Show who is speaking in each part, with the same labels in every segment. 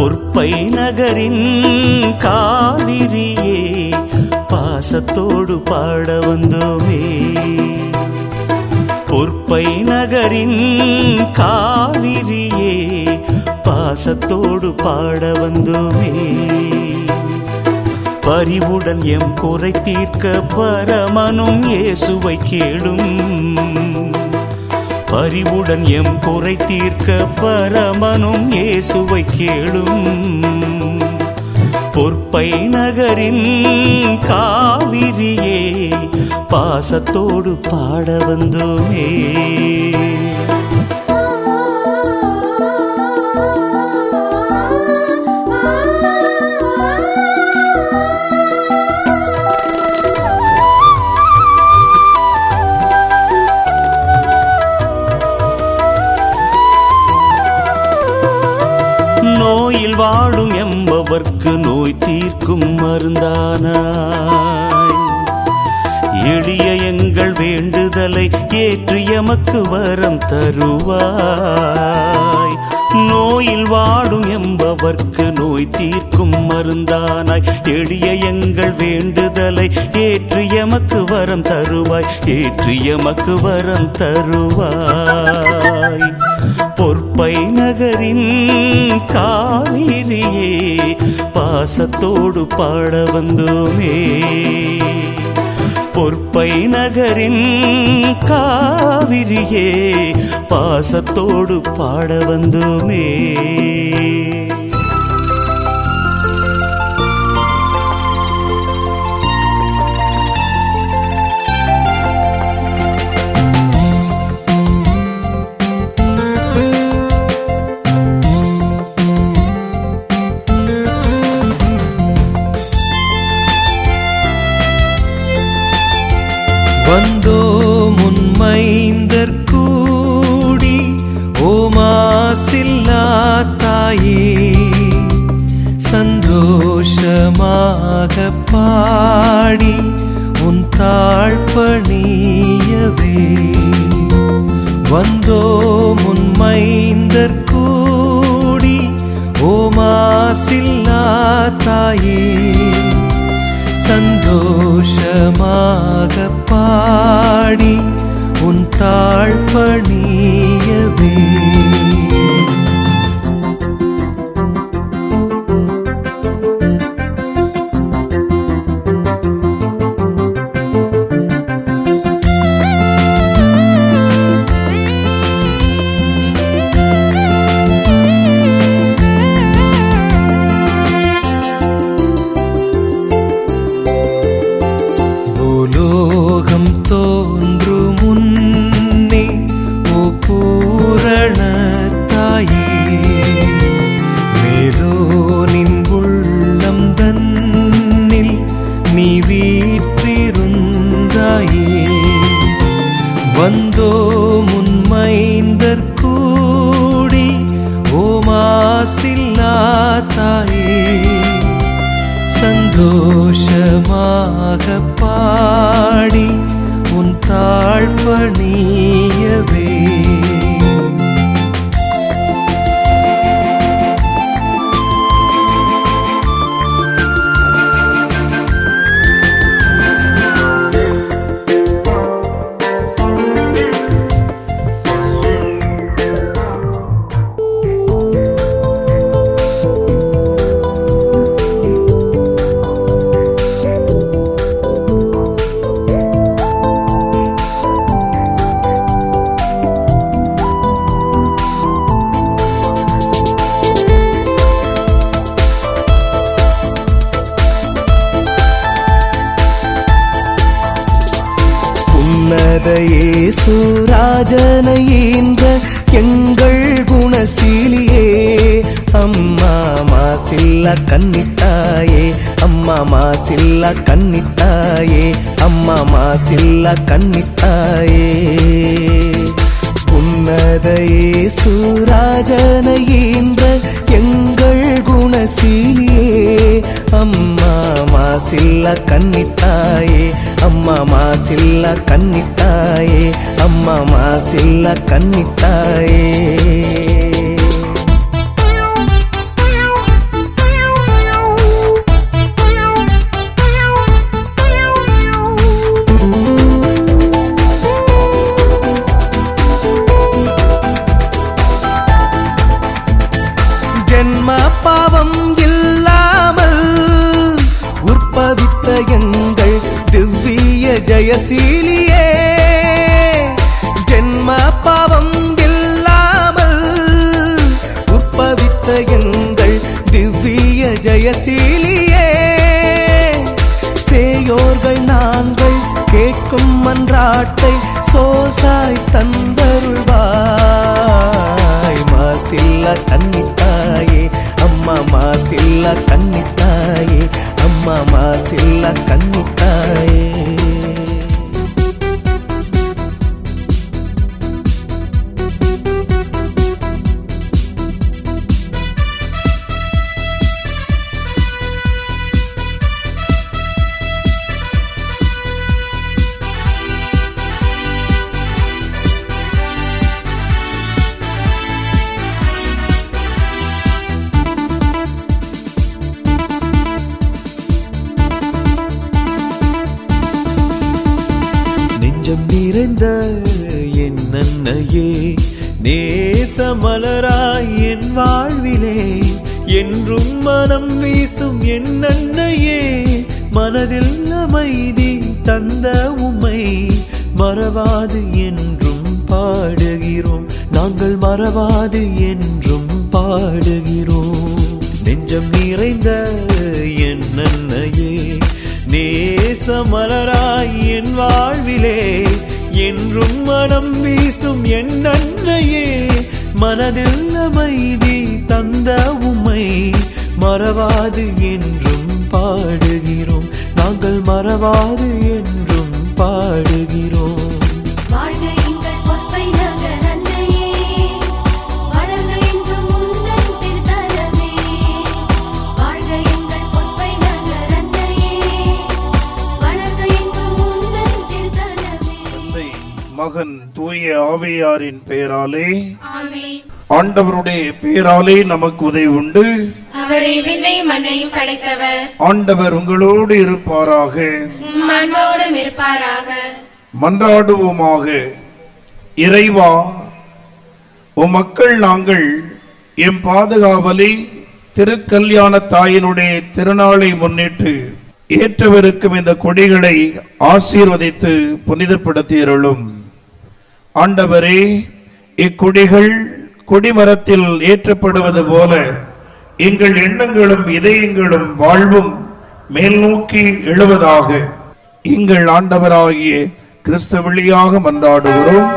Speaker 1: பொற்பை நகரின் காவிரியே பாசத்தோடு பாட வந்தோமே. பொற்பை நகரின் காவிரியே பாசத்தோடு பாட வந்தோமே. பரிவுடன் எம் குறை தீர்க்க பரமனும் இயேசுவை கேளும். பரிவுடன் எம் குறை தீர்க்க பரமனும் இயேசுவை கேளும். பொற்பை நகரின் காவிரியே பாசத்தோடு பாட வந்தோமே. அவர்க்கு நோய் தீர்க்கும் மருந்தானாய். எளிய எங்கள் வேண்டுதலை ஏற்று எமக்கு வரம் தருவாய். நோயில் வாடும் என்பவர்க்கு நோய் தீர்க்கும் மருந்தானாய். எளிய எங்கள் வேண்டுதலை ஏற்று எமக்கு வரம் தருவாய். ஏற்று எமக்கு வரம் தருவாய். பொற்பை நகரின் காவிரியே பாசத்தோடு பாட வந்தோமே. பொற்பை நகரின் காவிரியே பாசத்தோடு பாட வந்தோமே.
Speaker 2: வந்தோ கூடி ஓமாசில்லா தாயே சந்தோஷமாக பாடி உன் தாழ்பணியவே வந்தோ முன்மைந்தர் கூடி ஓமாசில்லா தாயே சந்தோஷமாக பாடி உன் தாழ்பணி.
Speaker 3: கதையே இயேசுராஜனை ஈன்ற எங்கள் குணசீலியே. அம்மா மாசில்ல கன்னித்தாயே அம்மா மாசில்ல கன்னித்தாயே அம்மா மாசில்ல கன்னித்தாயே உன்னதையே இயேசுராஜனை ஈன்ற எங்கள் குணசீலியே அம்மா மாசில்ல கன்னித்தாயே. அம்மா மாசில்ல கன்னித்தாயே. அம்மா மாசில்ல கன்னித்தாயே.
Speaker 4: சீலியே. ஜென்ம பாவம் இல்லாமல் உற்பவித்த எங்கள் திவ்ய ஜெயசீலியே சேயோர்கள் நாங்கள் கேட்கும் மன்றாட்டை சோசாய் தந்தருள்வாய். மாசில்ல கன்னித்தாயே அம்மா மாசில்ல கன்னித்தாயே அம்மா மாசில்ல கன்னித்தாயே.
Speaker 5: அன்னையே நேசமலராய் என் வாழ்விலே. என்றும் மனம் வீசும் என் அன்னையே மனதில் அமைதி தந்த உமை மறவாது என்றும் பாடுகிறோம். நாங்கள் மறவாது என்றும் பாடுகிறோம். நெஞ்சம் நிறைந்த என் அன்னையே நேசமலராய் என் வாழ்விலே. என்றும் மனம் வீசும் என் அன்னையே மனதில் அமைதி தந்த உமை மறவாது என்றும் பாடுகிறோம். நாங்கள் மறவாது என்றும் பாடுகிறோம்.
Speaker 6: மகன் தூய ஆவியாரின் பெயராலே. ஆண்டவருடைய பெயராலே நமக்கு உதவி உண்டு.
Speaker 7: அவரை விண்ணையும் மண்ணையும் படைத்தவர்.
Speaker 6: ஆண்டவர் உங்களோடு இருப்பாராக.
Speaker 7: அன்போடும் இருப்பாராக.
Speaker 6: மன்றாடுவோமாக. இறைவா உம் மக்கள் நாங்கள் எம் பாதுகாவலி திருக்கல்யாண தாயினுடைய திருநாளை முன்னிட்டு ஏற்றவிருக்கும் இந்த கொடிகளை ஆசீர்வதித்து புனிதப்படுத்தியருளும். ஆண்டவரே இக்கொடிகள் கொடிமரத்தில் ஏற்றப்படுவது போல எங்கள் எண்ணங்களும் இதயங்களும் வாழ்வும் மேல் நோக்கி எழுவதாக எங்கள் ஆண்டவராகிய கிறிஸ்து வழியாக மன்றாடுகிறோம்.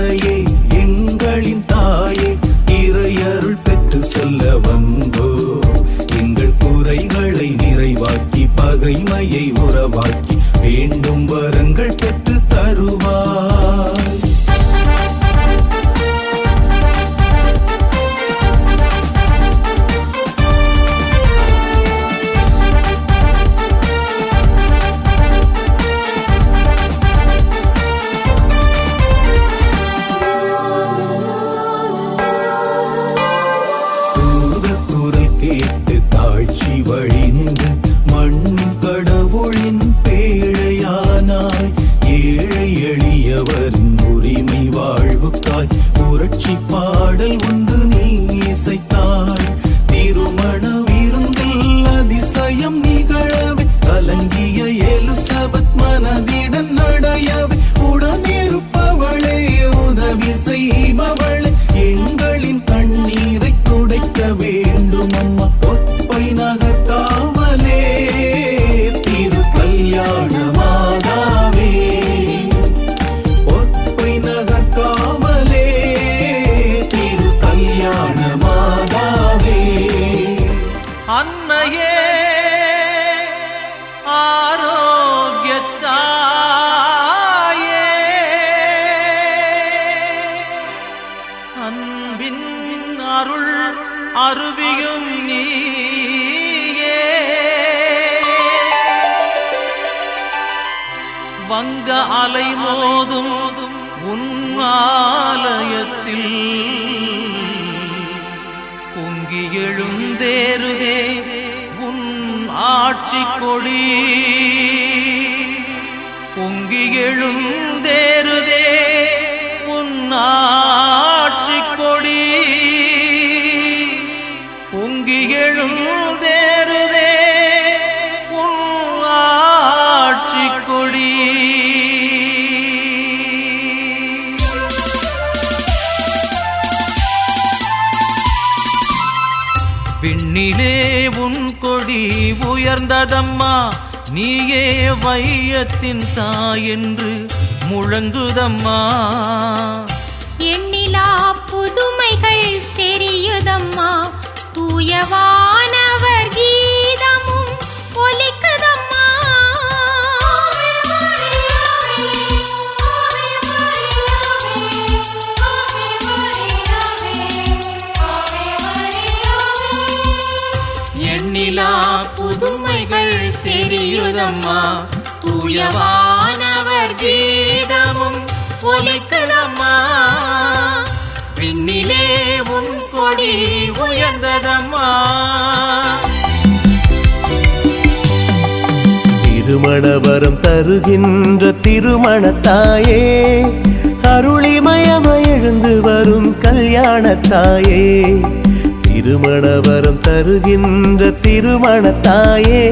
Speaker 4: அன்னையே எங்களின் தாயே இறையருள் பெற்று செல்ல வந்தோ. எங்கள் குறைகளை நிறைவாக்கி பகைமையை உறவாக்கி வேண்டும் வரங்கள் பெற்று
Speaker 8: அலை மோதும் உன் ஆலயத்தில். பொங்கி எழுந்தேருதே உன் ஆட்சி கொடி. பொங்கி எழுந்தேருதே உன் விண்ணிலே உன் கொடி உயர்ந்ததம்மா நீயே வையத்தின் தாய் என்று முழங்குதம்மா.
Speaker 3: திருமணவரம் தருகின்ற திருமணத்தாயே அருளிமயம எழுந்து வரும் கல்யாணத்தாயே திருமணவரம் தருகின்ற திருமணத்தாயே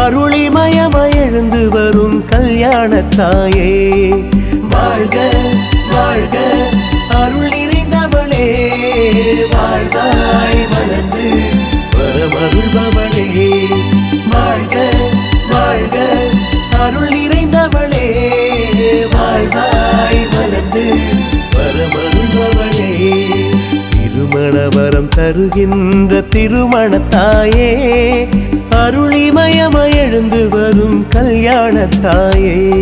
Speaker 3: அருளிமயம எழுந்து வரும் கல்யாணத்தாயே வாழ்க வாழ்க அருள் நிறைந்தவளே. வாழ்வாய் வளர்ந்து வரமருள்பவளே. வாழ்க. அருள் நிறைந்தவளே. வாழ்வாய் வளர்ந்து வரமருள்பவளே. திருமணவரம் தருகின்ற திருமணத்தாயே. அருளிமயம எழுந்து வரும் கல்யாண தாயே